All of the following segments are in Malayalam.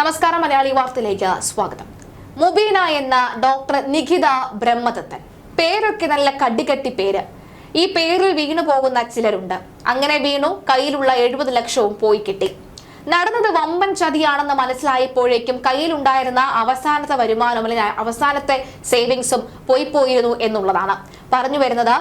നമസ്കാരം മലയാളി വാർത്തയിലേക്ക് സ്വാഗതം. മുബീന എന്ന ഡോക്ടർ നിഖിത ബ്രഹ്മദത്തൻ. പേരൊക്കെ നല്ല കടികട്ടി പേര്. ഈ പേരിൽ വീണു പോകുന്ന ചിലരുണ്ട്. അങ്ങനെ വീണു കയ്യിലുള്ള എഴുപത് ലക്ഷവും പോയി കിട്ടി. നടന്നത് വമ്പൻ ചതിയാണെന്ന് മനസ്സിലായപ്പോഴേക്കും കയ്യിലുണ്ടായിരുന്ന അവസാനത്തെ വരുമാനം അല്ലെങ്കിൽ അവസാനത്തെ സേവിങ്സും പോയി പോയിരുന്നു എന്നുള്ളതാണ്. പറഞ്ഞു വരുന്നത്.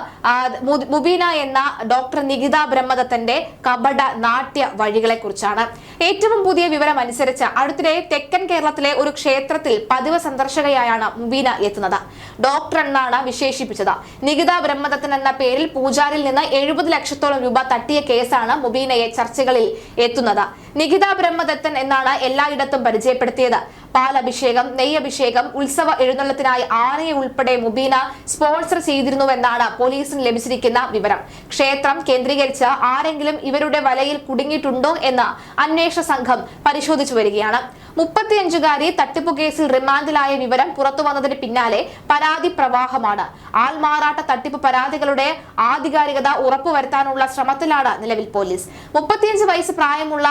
മുബീന എന്ന ഡോക്ടർ നികിത ബ്രഹ്മദത്തന്റെ കപട നാട്യ വഴികളെ കുറിച്ചാണ് ഏറ്റവും പുതിയ വിവരം അനുസരിച്ച് അടുത്തിടെ തെക്കൻ കേരളത്തിലെ ഒരു ക്ഷേത്രത്തിൽ പതിവ് സന്ദർശകയായാണ് മുബീന എത്തുന്നത്. ഡോക്ടർ എന്നാണ് വിശേഷിപ്പിച്ചത്. നികിത ബ്രഹ്മദത്തൻ എന്ന പേരിൽ പൂജാരിൽ നിന്ന് എഴുപത് ലക്ഷത്തോളം രൂപ തട്ടിയ കേസാണ് മുബീനയെ ചർച്ചകളിൽ എത്തുന്നത്. നികിത ബ്രഹ്മദത്തൻ എന്നാണ് എല്ലായിടത്തും പരിചയപ്പെടുത്തിയത്. പാലഭിഷേകം നെയ്യഭിഷേകം ഉത്സവ എഴുന്നള്ളത്തിനായി ആനയെ ഉൾപ്പെടെ മുബീന സ്പോൺസർ ചെയ്തിരുന്നുവെന്നാണ് പോലീസിന് ലഭിച്ചിരിക്കുന്ന വിവരം. ക്ഷേത്രം കേന്ദ്രീകരിച്ച് ആരെങ്കിലും ഇവരുടെ വലയിൽ കുടുങ്ങിയിട്ടുണ്ടോ എന്ന് അന്വേഷണ സംഘം പരിശോധിച്ചു വരികയാണ്. മുപ്പത്തിയഞ്ചുകാരി തട്ടിപ്പു കേസിൽ റിമാൻഡിലായ വിവരം പുറത്തു വന്നതിന് പിന്നാലെ പരാതി പ്രവാഹമാണ്. ആൾമാറാട്ട തട്ടിപ്പ് പരാതികളുടെ ആധികാരികത ഉറപ്പുവരുത്താനുള്ള ശ്രമത്തിലാണ് നിലവിൽ പോലീസ്. മുപ്പത്തിയഞ്ച് വയസ്സ് പ്രായമുള്ള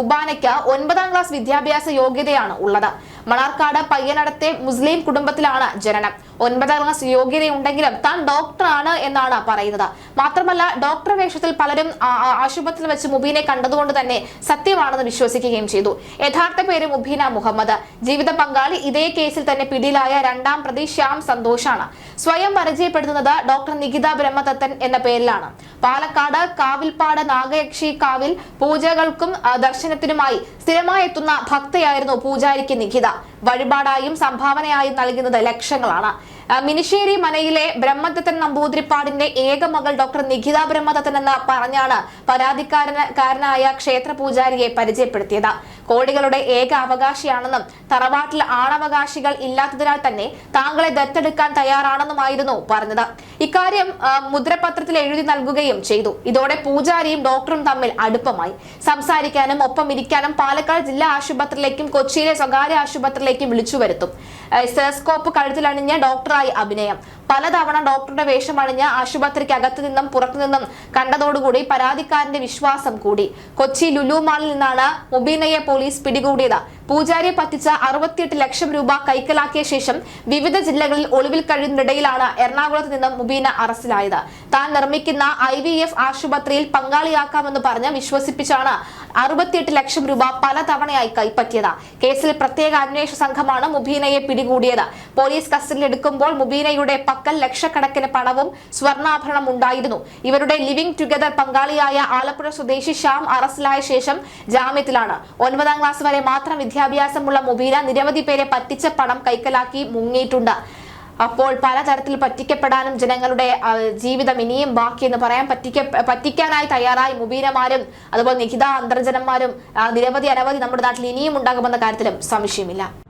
ബുബാനയ്ക്ക് ഒൻപതാം ക്ലാസ് വിദ്യാഭ്യാസ യോഗ്യതയാണ് ഉള്ളത്. ഉള്ളത് മണാർക്കാട് പയ്യനടത്തെ മുസ്ലിം കുടുംബത്തിലാണ് ജനനം. ഒൻപതാം ക്ലാസ് യോഗ്യതയുണ്ടെങ്കിലും താൻ ഡോക്ടറാണ് എന്നാണ് പറയുന്നത്. മാത്രമല്ല ഡോക്ടർ വേഷത്തിൽ പലരും ആശുപത്രിയിൽ വെച്ച് മുബീനെ കണ്ടതുകൊണ്ട് തന്നെ സത്യമാണെന്ന് വിശ്വസിക്കുകയും ചെയ്തു. യഥാർത്ഥ പേര് മുബീന മുഹമ്മദ്. ജീവിത പങ്കാളി ഇതേ കേസിൽ തന്നെ പിടിയിലായ രണ്ടാം പ്രതി ശ്യാം സന്തോഷാണ്. സ്വയം പരിചയപ്പെടുത്തുന്നത് ഡോക്ടർ നികിത ബ്രഹ്മദത്തൻ എന്ന പേരിലാണ്. പാലക്കാട് കാവിൽപ്പാട് നാഗയക്ഷി കാവിൽ പൂജകൾക്കും ദർശനത്തിനുമായി സ്ഥിരമായി എത്തുന്ന ഭക്തയായിരുന്നു പൂജാരിക്ക് നികിത. വഴിപാടായും സംഭാവനയായും നൽകുന്നത് ലക്ഷങ്ങളാണ്. മിനിശ്ശേരി മനയിലെ ബ്രഹ്മദത്തൻ നമ്പൂതിരിപ്പാടിന്റെ ഏക മകൾ ഡോക്ടർ നിഖിത ബ്രഹ്മദത്തൻ എന്ന് പറഞ്ഞാണ് പരാതിക്കാരനായ ക്ഷേത്ര പൂജാരിയെ പരിചയപ്പെടുത്തിയത്. കോടികളുടെ ഏക അവകാശിയാണെന്നും തറവാട്ടിൽ ആണവകാശികൾ ഇല്ലാത്തതിനാൽ തന്നെ താങ്കളെ ദത്തെടുക്കാൻ തയ്യാറാണെന്നുമായിരുന്നു പറഞ്ഞത്. ഇക്കാര്യം മുദ്രപത്രത്തിൽ എഴുതി നൽകുകയും ചെയ്തു. ഇതോടെ പൂജാരിയും ഡോക്ടറും തമ്മിൽ അടുപ്പമായി. സംസാരിക്കാനും ഒപ്പം ഇരിക്കാനും പാലക്കാട് ജില്ലാ ആശുപത്രിയിലേക്കും കൊച്ചിയിലെ സ്വകാര്യ ആശുപത്രിയിലേക്കും വിളിച്ചു വരുത്തും. സ്റ്റെസ്കോപ്പ് കഴുത്തിലണിഞ്ഞ ഡോക്ടറായി അഭിനയം. പലതവണ ഡോക്ടറുടെ വേഷം അണിഞ്ഞ് ആശുപത്രിക്ക് അകത്തു നിന്നും പുറത്തു നിന്നും കണ്ടതോടുകൂടി പരാതിക്കാരന്റെ വിശ്വാസം കൂടി. കൊച്ചി ലുലു മാളിൽ നിന്നാണ് മുബീനയെ പോലീസ് പിടികൂടിയത്. പൂജാരിയെ പറ്റിച്ച അറുപത്തിയെട്ട് ലക്ഷം രൂപ കൈക്കലാക്കിയ ശേഷം വിവിധ ജില്ലകളിൽ ഒളിവിൽ കഴിയുന്നതിനിടയിലാണ് എറണാകുളത്ത് നിന്നും മുബീന അറസ്റ്റിലായത്. താൻ നിർമ്മിക്കുന്ന ഐ ആശുപത്രിയിൽ പങ്കാളിയാക്കാമെന്ന് പറഞ്ഞ് വിശ്വസിപ്പിച്ചാണ് അറുപത്തിയെട്ട് ലക്ഷം രൂപ പലതവണയായി കൈപ്പറ്റിയത്. കേസിൽ പ്രത്യേക അന്വേഷണ സംഘമാണ് മുബീനയെ പിടികൂടിയത്. പോലീസ് കസ്റ്റഡിയിൽ എടുക്കുമ്പോൾ മുബീനയുടെ പക്കൽ ലക്ഷക്കണക്കിന് പണവും സ്വർണാഭരണം ഉണ്ടായിരുന്നു. ഇവരുടെ ലിവിംഗ് ടുഗദർ പങ്കാളിയായ ആലപ്പുഴ സ്വദേശി ശ്യാം അറസ്റ്റിലായ ശേഷം ജാമ്യത്തിലാണ്. ഒൻപതാം ക്ലാസ് വരെ മാത്രം വിദ്യാഭ്യാസമുള്ള മുബീന നിരവധി പേരെ പറ്റിച്ച പണം കൈക്കലാക്കി മുങ്ങിയിട്ടുണ്ട്. അപ്പോൾ പലതരത്തിൽ പറ്റിക്കപ്പെടാനും ജനങ്ങളുടെ ജീവിതം ഇനിയും ബാക്കി എന്ന് പറയാൻ പറ്റിക്ക പറ്റിക്കാനായി തയ്യാറായി മുബീനമാരും അതുപോലെ നിഖിത അന്തർജനന്മാരും നിരവധി അനവധി നമ്മുടെ നാട്ടിൽ ഇനിയും ഉണ്ടാകുമെന്ന കാര്യത്തിലും സംശയമില്ല.